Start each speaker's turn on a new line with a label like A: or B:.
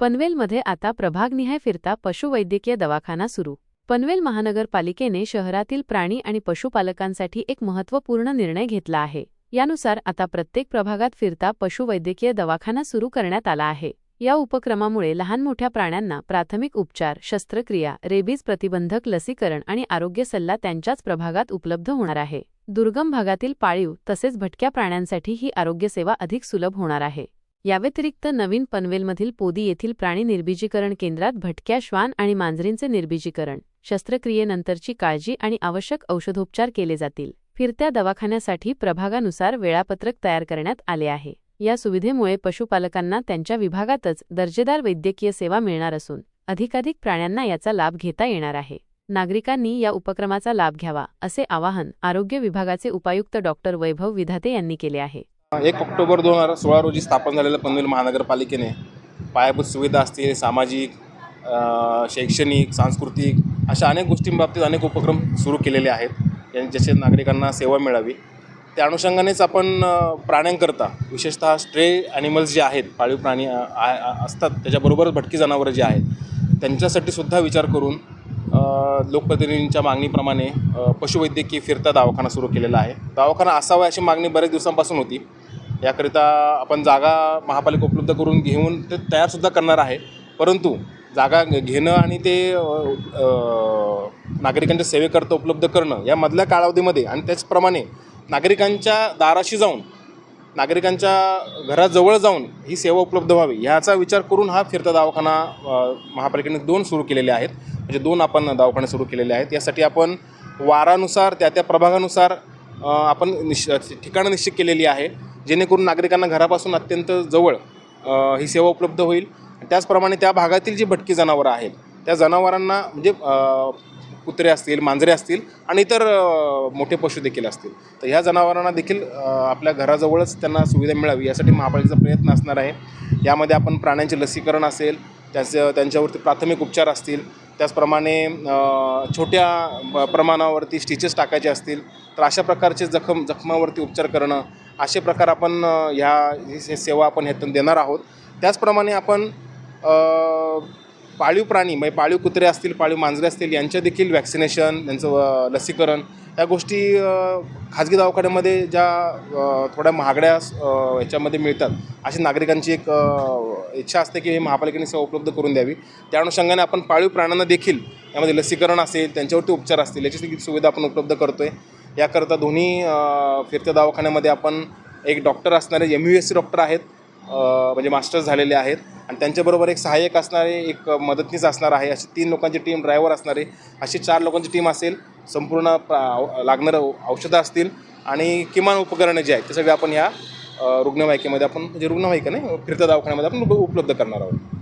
A: पनवेलमध्ये आता प्रभागनिहाय फिरता पशुवैद्यकीय दवाखाना सुरू. पनवेल महानगरपालिकेने शहरातील प्राणी आणि पशुपालकांसाठी एक महत्त्वपूर्ण निर्णय घेतला आहे. यानुसार आता प्रत्येक प्रभागात फिरता पशुवैद्यकीय दवाखाना सुरू करण्यात आला आहे. या उपक्रमामुळे लहान मोठ्या प्राण्यांना प्राथमिक उपचार शस्त्रक्रिया रेबीज प्रतिबंधक लसीकरण आणि आरोग्य सल्ला त्यांच्याच प्रभागात उपलब्ध होणार आहे. दुर्गम भागातील पाळीव तसेच भटक्या प्राण्यांसाठी ही आरोग्यसेवा अधिक सुलभ होणार आहे. याव्यतिरिक्त नवीन पनवेलमधील पोदी येथील प्राणी निर्बीजीकरण केंद्रात भटक्या श्वान आणि मांजरींचे निर्बीजीकरण शस्त्रक्रियेनंतरची काळजी आणि आवश्यक औषधोपचार केले जातील. फिरत्या दवाखान्यासाठी प्रभागानुसार वेळापत्रक तयार करण्यात आले आहे. या सुविधेमुळे पशुपालकांना त्यांच्या विभागातच दर्जेदार वैद्यकीय सेवा मिळणार असून अधिकाधिक प्राण्यांना याचा लाभ घेता येणार आहे. नागरिकांनी या उपक्रमाचा लाभ घ्यावा असे आवाहन आरोग्य विभागाचे उपायुक्त डॉक्टर वैभव विधाते यांनी केले आहे.
B: एक ऑक्टोबर दोन हजार सोळा रोजी स्थापन झालेल्या पनवेल महानगरपालिकेने पायाभूत सुविधा असतील सामाजिक शैक्षणिक सांस्कृतिक अशा अनेक गोष्टींबाबतीत अनेक उपक्रम सुरू केलेले आहेत. ज्याचे नागरिकांना सेवा मिळावी. त्या अनुषंगानेच आपण प्राण्यांकरता विशेषतः स्ट्रे ॲनिमल्स जे आहेत पाळीव प्राणी आ- असतात त्याच्याबरोबरच भटकी जनावरं जी आहेत त्यांच्यासाठी सुद्धा विचार करून लोकप्रतिनिधींच्या मागणीप्रमाणे पशुवैद्यकीय फिरता दवाखाना सुरू केलेला आहे. दवाखाना असावा अशी मागणी बरेच दिवसांपासून होती. याकरिता आपण जागा महापालिका उपलब्ध करून घेऊन ते तयारसुद्धा करणार आहे. परंतु जागा घेणं आणि ते नागरिकांच्या सेवेकरता उपलब्ध करणं या मधल्या कालावधीमध्ये आणि त्याचप्रमाणे नागरिकांच्या दाराशी जाऊन नागरिकांच्या घराजवळ जाऊन ही सेवा उपलब्ध व्हावी ह्याचा विचार करून हा फिरता दवाखाना महापालिकेने दोन सुरू केलेले आहेत. म्हणजे दोन आपण दवाखाने सुरू केलेले आहेत. यासाठी आपण वारानुसार त्या त्या प्रभागानुसार आपण निश ठिकाणं निश्चित केलेली आहे. जेणेकरून नागरिकांना घरापासून अत्यंत जवळ ही सेवा उपलब्ध होईल. त्याचप्रमाणे त्या भागातील जी भटकी जनावरं आहेत त्या जनावरांना म्हणजे कुत्रे असतील मांजरे असतील आणि इतर मोठे पशु देखील असतील. तर ह्या जनावरांना देखील आपल्या घराजवळच त्यांना सुविधा मिळावी यासाठी महापालिकेचा प्रयत्न असणार आहे. यामध्ये आपण प्राण्यांचे लसीकरण असेल त्याचं त्यांच्यावरती प्राथमिक उपचार असतील त्याचप्रमाणे छोट्या प्रमाणावरती स्टिचेस टाकायचे असतील तर अशा प्रकारचे जखम जखमावरती उपचार करणं असे प्रकार आपण ह्या ही सेवा आपण ह्यातून देणार आहोत. त्याचप्रमाणे आपण पाळीव प्राणी म्हणजे पाळीव कुत्रे असतील पाळीव मांजरे असतील यांच्या देखील वॅक्सिनेशन त्यांचं लसीकरण या गोष्टी खाजगी दवाखान्यामध्ये ज्या थोड्या महागड्या याच्यामध्ये मिळतात अशी नागरिकांची एक इच्छा असते की हे महापालिकेने सेवा उपलब्ध करून द्यावी. त्या अनुषंगाने आपण पाळीव प्राण्यांना देखील यामध्ये लसीकरण असेल त्यांच्यावरती उपचार असतील याची देखील सुविधा आपण उपलब्ध करतो आहे याकरता दोन्ही फिरत्या दवाखान्यामध्ये आपण एक डॉक्टर असणारे M U S C doctor आहेत म्हणजे मास्टर्स झालेले आहेत आणि त्यांच्याबरोबर एक सहाय्यक असणारे एक मदतनीस असणार आहे. अशी तीन लोकांची टीम ड्रायव्हर असणारे अशी चार लोकांची टीम असेल संपूर्ण प्रा- लागणारं औषधं असतील आणि किमान उपकरणं जी आहेत ते सगळे आपण ह्या रुग्णवाहिकेमध्ये आपण म्हणजे रुग्णवाहिका नाही फिरत्या दवाखान्यामध्ये आपण उपलब्ध करणार आहोत.